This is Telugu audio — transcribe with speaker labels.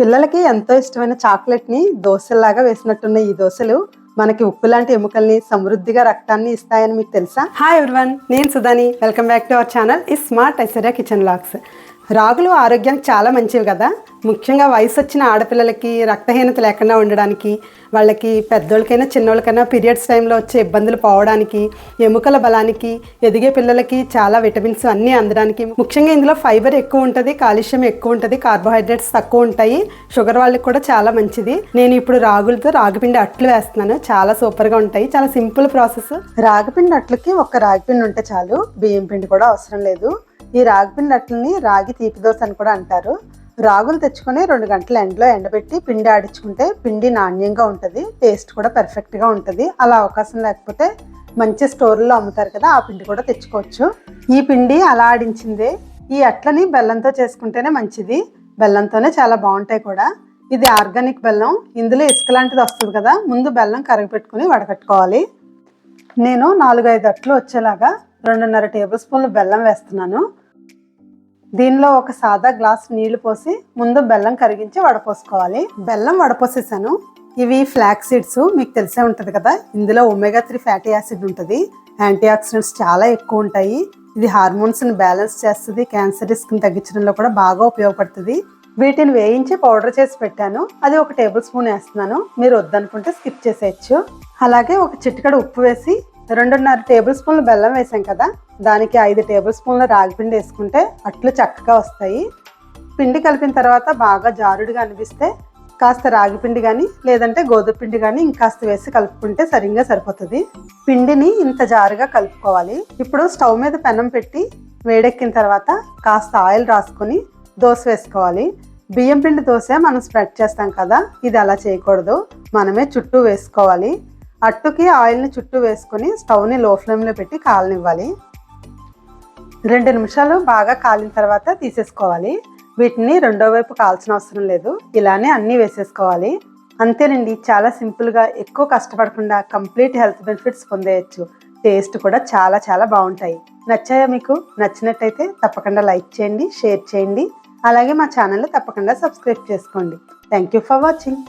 Speaker 1: పిల్లలకి ఎంతో ఇష్టమైన చాక్లెట్ని దోశల్లాగా వేసినట్టున్న ఈ దోశలు. మనకి ఉప్పు లాంటి ఎముకల్ని సమృద్ధిగా రక్తాన్ని ఇస్తాయని మీకు తెలుసా? హాయ్ ఎవ్రీవన్ నేను సుధాని. Welcome back to our channel ఈ స్మార్ట్ ఐశ్వర్య కిచెన్ లాక్స్ రాగులు ఆరోగ్యానికి చాలా మంచివి కదా. ముఖ్యంగా వయసు వచ్చిన ఆడపిల్లలకి రక్తహీనత లేకుండా ఉండడానికి వాళ్ళకి పెద్దోళ్ళకైనా చిన్నోళ్ళకైనా పీరియడ్స్ టైంలో వచ్చే ఇబ్బందులు పోవడానికి ఎముకల బలానికి ఎదిగే పిల్లలకి చాలా విటమిన్స్ అన్నీ అందడానికి. ముఖ్యంగా ఇందులో ఫైబర్ ఎక్కువ ఉంటుంది కాల్షియం ఎక్కువ ఉంటుంది కార్బోహైడ్రేట్స్ తక్కువ ఉంటాయి షుగర్ వాళ్ళకి కూడా చాలా మంచిది. నేను ఇప్పుడు రాగులతో రాగిపిండి అట్లు వేస్తున్నాను చాలా సూపర్గా ఉంటాయి చాలా సింపుల్ ప్రాసెస్. రాగిపిండి అట్లకి ఒక్క రాగిపిండి ఉంటే చాలు బియ్యం పిండి కూడా అవసరం లేదు. ఈ రాగిపిండి అట్లని రాగి తీపి దోశ అని కూడా అంటారు. రాగులు తెచ్చుకొని రెండు గంటల ఎండలో ఎండబెట్టి పిండి ఆడించుకుంటే పిండి నాణ్యంగా ఉంటుంది టేస్ట్ కూడా పర్ఫెక్ట్గా ఉంటుంది. అలా అవకాశం లేకపోతే మంచి స్టోర్లో అమ్ముతారు కదా ఆ పిండి కూడా తెచ్చుకోవచ్చు. ఈ పిండి అలా ఆడించిందే ఈ అట్లని బెల్లంతో చేసుకుంటేనే మంచిది. బెల్లంతోనే చాలా బాగుంటాయి కూడా. ఇది ఆర్గానిక్ బెల్లం ఇందులో ఇసుక లాంటిది వస్తుంది కదా ముందు బెల్లం కరగపెట్టుకుని వడకట్టుకోవాలి. నేను నాలుగైదు అట్లు వచ్చేలాగా రెండున్నర టేబుల్ స్పూన్లు బెల్లం వేస్తున్నాను. దీనిలో ఒక సాదా గ్లాస్ నీళ్ళు పోసి ముందు బెల్లం కరిగించి వడపోసుకోవాలి. బెల్లం వడపోసేసాను. ఇవి ఫ్లాక్ సీడ్స్ మీకు తెలిసే ఉంటుంది కదా? ఇందులో ఒమేగా త్రీ ఫ్యాటీ యాసిడ్ ఉంటుంది. యాంటీ ఆక్సిడెంట్స్ చాలా ఎక్కువ ఉంటాయి. ఇది హార్మోన్స్ని బ్యాలెన్స్ చేస్తుంది. క్యాన్సర్ రిస్క్ని తగ్గించడంలో కూడా బాగా ఉపయోగపడుతుంది. వీటిని వేయించి పౌడర్ చేసి పెట్టాను. అది ఒక టేబుల్ స్పూన్ వేస్తున్నాను. మీరు వద్దనుకుంటే స్కిప్ చేసేయచ్చు. అలాగే ఒక చిటికడ ఉప్పు వేసి రెండున్నర టేబుల్ స్పూన్లు బెల్లం వేసాం కదా? దానికి ఐదు టేబుల్ స్పూన్ల రాగిపిండి వేసుకుంటే అట్లు చక్కగా వస్తాయి. పిండి కలిపిన తర్వాత బాగా జారుడుగా అనిపిస్తే కాస్త రాగిపిండి కానీ లేదంటే గోధుమ పిండి కానీ ఇంకాస్త వేసి కలుపుకుంటే సరిగ్గా సరిపోతుంది. పిండిని ఇంత జారుగా కలుపుకోవాలి. ఇప్పుడు స్టవ్ మీద పెనం పెట్టి వేడెక్కిన తర్వాత కాస్త ఆయిల్ రాసుకొని దోశ వేసుకోవాలి. బియ్యం పిండి దోశ మనం స్ప్రెడ్ చేస్తాం కదా ఇది అలా చేయకూడదు. మనమే చుట్టూ వేసుకోవాలి. అట్టుకి ఆయిల్ని చుట్టూ వేసుకొని స్టవ్ని లో ఫ్లేమ్లో పెట్టి కాలనివ్వాలి. రెండు నిమిషాలు బాగా కాలిన తర్వాత తీసేసుకోవాలి. వీటిని రెండో వైపు కాల్చిన అవసరం లేదు. ఇలానే అన్నీ వేసేసుకోవాలి. అంతేనండి చాలా సింపుల్గా ఎక్కువ కష్టపడకుండా కంప్లీట్ హెల్త్ బెనిఫిట్స్ పొందేయచ్చు. టేస్ట్ కూడా చాలా చాలా బాగుంటాయి. నచ్చాయా మీకు? నచ్చినట్టయితే తప్పకుండా లైక్ చేయండి షేర్ చేయండి. అలాగే మా ఛానల్ తప్పకుండా సబ్స్క్రైబ్ చేసుకోండి. Thank you for watching.